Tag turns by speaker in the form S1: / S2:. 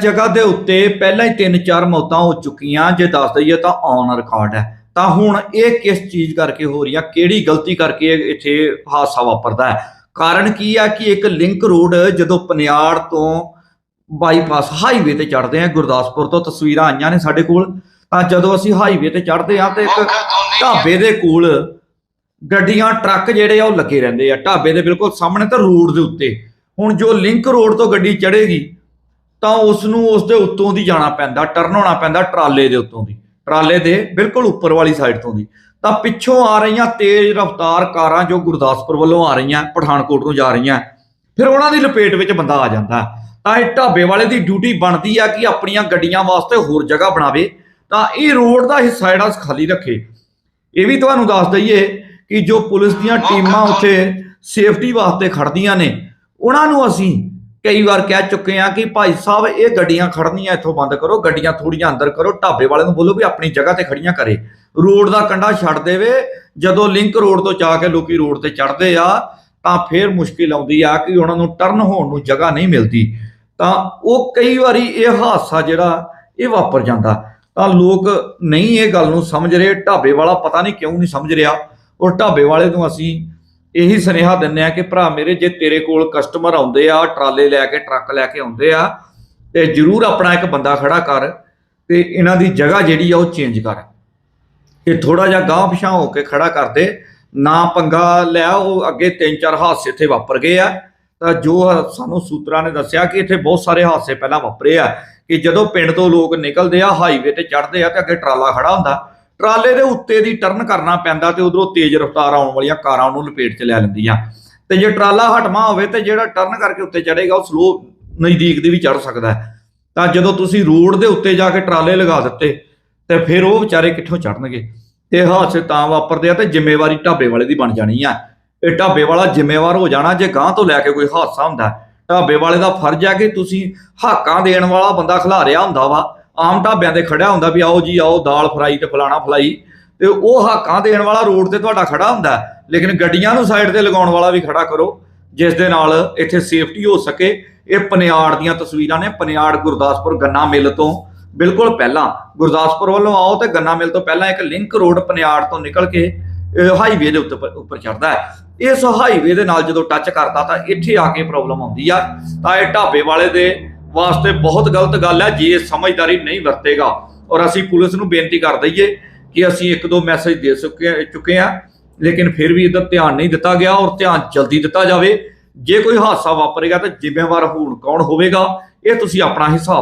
S1: ਜਗ੍ਹਾ ਦੇ ਉੱਤੇ ਪਹਿਲਾਂ ਹੀ ਤਿੰਨ ਚਾਰ ਮੌਤਾਂ ਹੋ ਚੁੱਕੀਆਂ। ਜੇ ਦੱਸ ਦਈਏ ਤਾਂ ਔਨ ਰਿਕਾਰਡ ਹੈ। ਤਾਂ ਹੁਣ ਇਹ ਕਿਸ ਚੀਜ਼ ਕਰਕੇ ਹੋ ਰਹੀ ਆ? ਕਿਹੜੀ ਗਲਤੀ ਕਰਕੇ ਇੱਥੇ ਹਾਦਸਾ ਵਾਪਰਦਾ ਹੈ? ਕਾਰਨ ਕੀ ਆ ਕਿ ਇੱਕ ਲਿੰਕ ਰੋਡ ਜਦੋਂ ਪਨਿਆੜ ਤੋਂ ਬਾਈਪਾਸ ਹਾਈਵੇ ਤੇ ਚੜਦੇ ਆ ਗੁਰਦਾਸਪੁਰ ਤੋਂ ਤਸਵੀਰਾਂ ਆਈਆਂ ਨੇ ਸਾਡੇ ਕੋਲ ਤਾਂ ਜਦੋਂ ਅਸੀਂ ਹਾਈਵੇ ਤੇ ਚੜਦੇ ਆ ਤੇ ਇੱਕ ਢਾਬੇ ਦੇ ਕੋਲ ਗੱਡੀਆਂ ਟਰੱਕ ਜਿਹੜੇ ਆ ਉਹ ਲੱਗੇ ਰਹਿੰਦੇ ਆ। ਢਾਬੇ ਦੇ ਬਿਲਕੁਲ ਸਾਹਮਣੇ ਤਾਂ ਰੋਡ ਦੇ ਉੱਤੇ। ਹੁਣ ਜੋ ਲਿੰਕ ਰੋਡ ਤੋਂ ਗੱਡੀ ਚੜੇਗੀ ਤਾਂ ਉਸ ਨੂੰ ਉਸ ਦੇ ਉੱਤੋਂ ਦੀ ਜਾਣਾ ਪੈਂਦਾ ਟਰਨ ਹੋਣਾ ਪੈਂਦਾ ਟਰਾਲੇ ਦੇ ਉੱਤੋਂ ਦੀ। ਟਰਾਲੇ ਦੇ ਬਿਲਕੁਲ ਉੱਪਰ ਵਾਲੀ ਸਾਈਡ ਤੋਂ ਦੀ। ਤਾਂ ਪਿੱਛੋਂ ਆ ਰਹੀਆਂ ਤੇਜ਼ ਰਫ਼ਤਾਰ ਕਾਰਾਂ ਜੋ ਗੁਰਦਾਸਪੁਰ ਵੱਲੋਂ ਆ ਰਹੀਆਂ ਪਠਾਨਕੋਟ ਨੂੰ ਜਾ ਰਹੀਆਂ ਫਿਰ ਉਹਨਾਂ ਦੀ ਲਪੇਟ ਵਿੱਚ ਬੰਦਾ ਆ ਜਾਂਦਾ। ਤਾਂ ਇਹ ਢਾਬੇ ਵਾਲੇ ਦੀ ਡਿਊਟੀ ਬਣਦੀ ਆ ਕਿ ਆਪਣੀਆਂ ਗੱਡੀਆਂ ਵਾਸਤੇ ਹੋਰ ਜਗ੍ਹਾ ਬਣਾਵੇ। ਤਾਂ ਇਹ ਰੋਡ ਦਾ ਹਿੱਸਾ ਜਿਹੜਾ ਖਾਲੀ ਰੱਖੇ। ਇਹ ਵੀ ਤੁਹਾਨੂੰ ਦੱਸ ਦਈਏ ਕਿ ਜੋ ਪੁਲਿਸ ਦੀਆਂ ਟੀਮਾਂ ਉੱਥੇ ਸੇਫਟੀ ਵਾਸਤੇ ਖੜਦੀਆਂ ਨੇ ਉਹਨਾਂ ਨੂੰ ਅਸੀਂ ਕਈ ਵਾਰ ਕਹਿ ਚੁੱਕੇ ਆ ਕਿ ਭਾਈ ਸਾਹਿਬ, ਇਹ ਗੱਡੀਆਂ ਖੜਨੀਆਂ ਇੱਥੋਂ ਬੰਦ ਕਰੋ, ਗੱਡੀਆਂ ਥੋੜੀਆਂ ਅੰਦਰ ਕਰੋ, ਢਾਬੇ ਵਾਲੇ ਨੂੰ ਬੋਲੋ ਵੀ ਆਪਣੀ ਜਗ੍ਹਾ ਤੇ ਖੜੀਆਂ ਕਰੇ। ਰੋਡ ਦਾ ਕੰਡਾ ਛੱਡ ਦੇਵੇ, ਜਦੋਂ ਲਿੰਕ ਰੋਡ ਤੋਂ ਜਾ ਕੇ ਲੋਕੀ ਰੋਡ ਤੇ ਚੜਦੇ ਆ, ਤਾਂ ਫੇਰ ਮੁਸ਼ਕਿਲ ਆਉਂਦੀ ਆ ਕਿ ਉਹਨਾਂ ਨੂੰ ਟਰਨ ਹੋਣ ਨੂੰ ਜਗ੍ਹਾ ਨਹੀਂ ਮਿਲਦੀ। ਤਾਂ ਉਹ ਕਈ ਵਾਰੀ ਇਹ ਹਾਦਸਾ ਜਿਹੜਾ, ਇਹ ਵਾਪਰ ਜਾਂਦਾ। ਤਾਂ ਲੋਕ ਨਹੀਂ ਇਹ ਗੱਲ ਨੂੰ ਸਮਝ ਰਹੇ, ਢਾਬੇ ਵਾਲਾ ਪਤਾ ਨਹੀਂ ਕਿਉਂ ਨਹੀਂ ਸਮਝ ਰਿਹਾ। ਔਰ ਢਾਬੇ ਵਾਲੇ ਨੂੰ ਅਸੀਂ ਇਹੀ ਸੁਨੇਹਾ ਦਿੰਨੇ ਆ ਕਿ ਭਰਾ ਮੇਰੇ, ਜੇ ਤੇਰੇ ਕੋਲ ਕਸਟਮਰ ਆਉਂਦੇ ਆ, ਟਰਾਲੇ ਲੈ ਕੇ, ਟਰੱਕ ਲੈ ਕੇ ਆਉਂਦੇ ਆ, ਤੇ ਜਰੂਰ ਆਪਣਾ ਇੱਕ ਬੰਦਾ ਖੜਾ ਕਰ ਤੇ ਇਹਨਾਂ ਦੀ ਜਗ੍ਹਾ ਜਿਹੜੀ ਆ ਉਹ ਚੇਂਜ ਕਰ। ਇਹ ਥੋੜਾ ਜਿਹਾ ਗਾਂਹ ਪਿਛਾਂ ਹੋ ਕੇ ਖੜਾ ਕਰਦੇ ਨਾ ਪੰਗਾ ਲਿਆ ਉਹ ਅੱਗੇ ਤਿੰਨ ਚਾਰ ਹਾਦਸੇ ਇੱਥੇ ਵਾਪਰ ਗਏ ਆ। ਤਾਂ ਜੋ ਸਾਨੂੰ ਸੂਤਰਾਂ ਨੇ ਦੱਸਿਆ ਕਿ ਇੱਥੇ ਬਹੁਤ ਸਾਰੇ ਹਾਦਸੇ ਪਹਿਲਾਂ ਵਾਪਰੇ ਆ, ਕਿ ਜਦੋਂ ਪਿੰਡ ਤੋਂ ਲੋਕ ਨਿਕਲਦੇ ਆ ਹਾਈਵੇ ਤੇ ਚੜ੍ਹਦੇ ਆ ਤੇ ਅੱਗੇ ਟਰਾਲਾ ਖੜਾ ਹੁੰਦਾ ਟਰਾਲੇ ਦੇ ਉੱਤੇ ਦੀ ਟਰਨ ਕਰਨਾ ਪੈਂਦਾ ਤੇ ਉਧਰੋਂ ਤੇਜ਼ ਰਫ਼ਤਾਰ ਆਉਣ ਵਾਲੀਆਂ ਕਾਰਾਂ ਉਹਨੂੰ ਲਪੇਟ 'ਚ ਲੈ ਲੈਂਦੀਆਂ। ਤੇ ਜੇ ਟਰਾਲਾ ਹਟਵਾ ਹੋਵੇ ਤੇ ਜਿਹੜਾ ਟਰਨ ਕਰਕੇ ਉੱਤੇ ਚੜੇਗਾ ਉਹ ਸਲੋ ਨਜ਼ਦੀਕ ਦੀ ਵੀ ਚੜ ਸਕਦਾ ਹੈ। ਤਾਂ ਜਦੋਂ ਤੁਸੀਂ ਰੋਡ ਦੇ ਉੱਤੇ ਜਾ ਕੇ ਟਰਾਲੇ ਲਗਾ ਦਿੱਤੇ, ਤੇ ਫਿਰ ਉਹ ਵਿਚਾਰੇ ਕਿੱਥੋਂ ਚੜਨਗੇ ਤੇ ਹਾਦਸੇ ਤਾਂ ਵਾਪਰਦੇ ਆ ਤੇ ਜ਼ਿੰਮੇਵਾਰੀ ਢਾਬੇ ਵਾਲੇ ਦੀ ਬਣ ਜਾਣੀ ਆ। ਇਹ ਢਾਬੇ ਵਾਲਾ ਜ਼ਿੰਮੇਵਾਰ ਹੋ ਜਾਣਾ, ਜੇ ਗਾਂ ਤੋਂ ਲੈ ਕੇ ਕੋਈ ਹਾਦਸਾ ਹੁੰਦਾ। ਢਾਬੇ ਵਾਲੇ ਦਾ ਫਰਜ਼ ਹੈ ਕਿ ਤੁਸੀਂ ਹਾਕਾਂ ਦੇਣ ਵਾਲਾ ਬੰਦਾ ਖਿਲਾਰਿਆ ਹੁੰਦਾ ਵਾ। ਆਮ ਢਾਬਿਆਂ ਤੇ ਖੜਿਆ ਹੁੰਦਾ ਵੀ ਆਓ ਜੀ, ਆਓ, ਦਾਲ ਫਰਾਈ ਤੇ ਫਲਾਣਾ ਫਲਾਈ। ਤੇ ਉਹ ਹਾਕਾਂ ਦੇਣ ਵਾਲਾ ਰੋਡ ਤੇ ਤੁਹਾਡਾ ਖੜਾ ਹੁੰਦਾ। ਲੇਕਿਨ ਗੱਡੀਆਂ ਨੂੰ ਸਾਈਡ ਤੇ ਲਗਾਉਣ ਵਾਲਾ ਵੀ ਖੜਾ ਕਰੋ, ਜਿਸ ਦੇ ਨਾਲ ਇੱਥੇ ਸੇਫਟੀ ਹੋ ਸਕੇ। ਇਹ ਪਨਿਆੜ ਦੀਆਂ ਤਸਵੀਰਾਂ ਨੇ, ਪਨਿਆੜ ਗੁਰਦਾਸਪੁਰ ਗੰਨਾ ਮਿੱਲ ਤੋਂ। ਬਿਲਕੁਲ ਪਹਿਲਾਂ ਗੁਰਦਾਸਪੁਰ ਵੱਲੋਂ ਆਓ ਤੇ ਗੰਨਾ ਮਿੱਲ ਤੋਂ ਪਹਿਲਾਂ ਇੱਕ ਲਿੰਕ ਰੋਡ ਪਨਿਆੜ ਤੋਂ ਨਿਕਲ ਕੇ ਹਾਈਵੇ ਦੇ ਉੱਤੇ ਉੱਪਰ ਚੜਦਾ ਹੈ। ਇਸ ਹਾਈਵੇ ਦੇ ਨਾਲ ਜਦੋਂ ਟੱਚ ਕਰਦਾ ਤਾਂ ਇੱਥੇ ਆ ਕੇ ਪ੍ਰੋਬਲਮ ਆਉਂਦੀ ਆ। ਤਾਂ ਇਹ ਢਾਬੇ ਵਾਲੇ ਦੇ ਵਾਸਤੇ ਬਹੁਤ ਗਲਤ ਗੱਲ ਹੈ, ਜੇ ਇਹ ਸਮਝਦਾਰੀ ਨਹੀਂ ਵਰਤੇਗਾ। ਔਰ ਅਸੀਂ ਪੁਲਿਸ ਨੂੰ ਬੇਨਤੀ ਕਰ ਦਈਏ ਕਿ ਅਸੀਂ ਇੱਕ ਦੋ ਮੈਸੇਜ ਦੇ ਚੁੱਕੇ ਚੁੱਕੇ ਆ ਲੇਕਿਨ ਫਿਰ ਵੀ ਇਹਦਾ ਧਿਆਨ ਨਹੀਂ ਦਿੱਤਾ ਗਿਆ ਔਰ ਧਿਆਨ ਜਲਦੀ ਦਿੱਤਾ ਜਾਵੇ। ਜੇ ਕੋਈ ਹਾਦਸਾ ਵਾਪਰੇਗਾ ਤਾਂ ਜ਼ਿੰਮੇਵਾਰ ਹੋਣ ਕੌਣ ਹੋਵੇਗਾ, ਇਹ ਤੁਸੀਂ ਆਪਣਾ ਹਿਸਾਬ